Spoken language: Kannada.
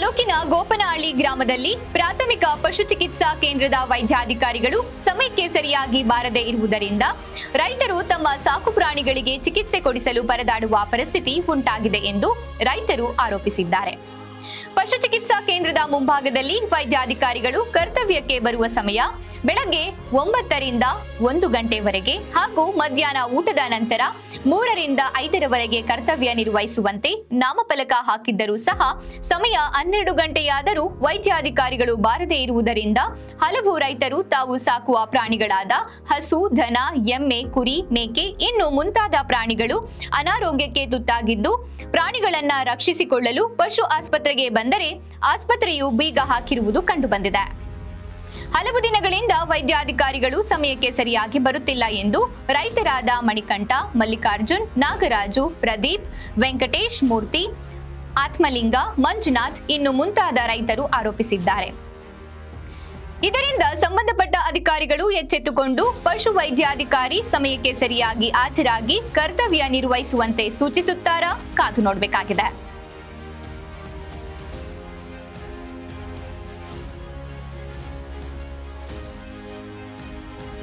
ತಾಲೂಕಿನ ಗೋಪನಹಳ್ಳಿ ಗ್ರಾಮದಲ್ಲಿ ಪ್ರಾಥಮಿಕ ಪಶು ಚಿಕಿತ್ಸಾ ಕೇಂದ್ರದ ವೈದ್ಯಾಧಿಕಾರಿಗಳು ಸಮಯಕ್ಕೆ ಸರಿಯಾಗಿ ಬಾರದೇ ಇರುವುದರಿಂದ ರೈತರು ತಮ್ಮ ಸಾಕು ಪ್ರಾಣಿಗಳಿಗೆ ಚಿಕಿತ್ಸೆ ಕೊಡಿಸಲು ಪರದಾಡುವ ಪರಿಸ್ಥಿತಿ ಉಂಟಾಗಿದೆ ಎಂದು ರೈತರು ಆರೋಪಿಸಿದ್ದಾರೆ. ಪಶು ಚಿಕಿತ್ಸಾ ಕೇಂದ್ರದ ಮುಂಭಾಗದಲ್ಲಿ ವೈದ್ಯಾಧಿಕಾರಿಗಳು ಕರ್ತವ್ಯಕ್ಕೆ ಬರುವ ಸಮಯ ಬೆಳಗ್ಗೆ ಒಂಬತ್ತರಿಂದ ಒಂದು ಗಂಟೆವರೆಗೆ ಹಾಗೂ ಮಧ್ಯಾಹ್ನ ಊಟದ ನಂತರ ಮೂರರಿಂದ ಐದರವರೆಗೆ ಕರ್ತವ್ಯ ನಿರ್ವಹಿಸುವಂತೆ ನಾಮಫಲಕ ಹಾಕಿದ್ದರೂ ಸಹ ಸಮಯ ಹನ್ನೆರಡು ಗಂಟೆಯಾದರೂ ವೈದ್ಯಾಧಿಕಾರಿಗಳು ಬಾರದೇ ಇರುವುದರಿಂದ ಹಲವು ರೈತರು ತಾವು ಸಾಕುವ ಪ್ರಾಣಿಗಳಾದ ಹಸು, ದನ, ಎಮ್ಮೆ, ಕುರಿ, ಮೇಕೆ, ಇನ್ನು ಮುಂತಾದ ಪ್ರಾಣಿಗಳು ಅನಾರೋಗ್ಯಕ್ಕೆ ತುತ್ತಾಗಿದ್ದು ಪ್ರಾಣಿಗಳನ್ನ ರಕ್ಷಿಸಿಕೊಳ್ಳಲು ಪಶು ಆಸ್ಪತ್ರೆಗೆ ಬಂದರೆ ಆಸ್ಪತ್ರೆಯು ಬೀಗ ಹಾಕಿರುವುದು ಕಂಡುಬಂದಿದೆ. ಹಲವು ದಿನಗಳಿಂದ ವೈದ್ಯಾಧಿಕಾರಿಗಳು ಸಮಯಕ್ಕೆ ಸರಿಯಾಗಿ ಬರುತ್ತಿಲ್ಲ ಎಂದು ರೈತರಾದ ಮಣಿಕಂಠ, ಮಲ್ಲಿಕಾರ್ಜುನ್, ನಾಗರಾಜು, ಪ್ರದೀಪ್, ವೆಂಕಟೇಶ್ ಮೂರ್ತಿ, ಆತ್ಮಲಿಂಗ, ಮಂಜುನಾಥ್ ಇನ್ನು ಮುಂತಾದ ರೈತರು ಆರೋಪಿಸಿದ್ದಾರೆ. ಇದರಿಂದ ಸಂಬಂಧಪಟ್ಟ ಅಧಿಕಾರಿಗಳು ಎಚ್ಚೆತ್ತುಕೊಂಡು ಪಶು ವೈದ್ಯಾಧಿಕಾರಿ ಸಮಯಕ್ಕೆ ಸರಿಯಾಗಿ ಹಾಜರಾಗಿ ಕರ್ತವ್ಯ ನಿರ್ವಹಿಸುವಂತೆ ಸೂಚಿಸುತ್ತಾರಾ ಕಾದು ನೋಡಬೇಕಾಗಿದೆ.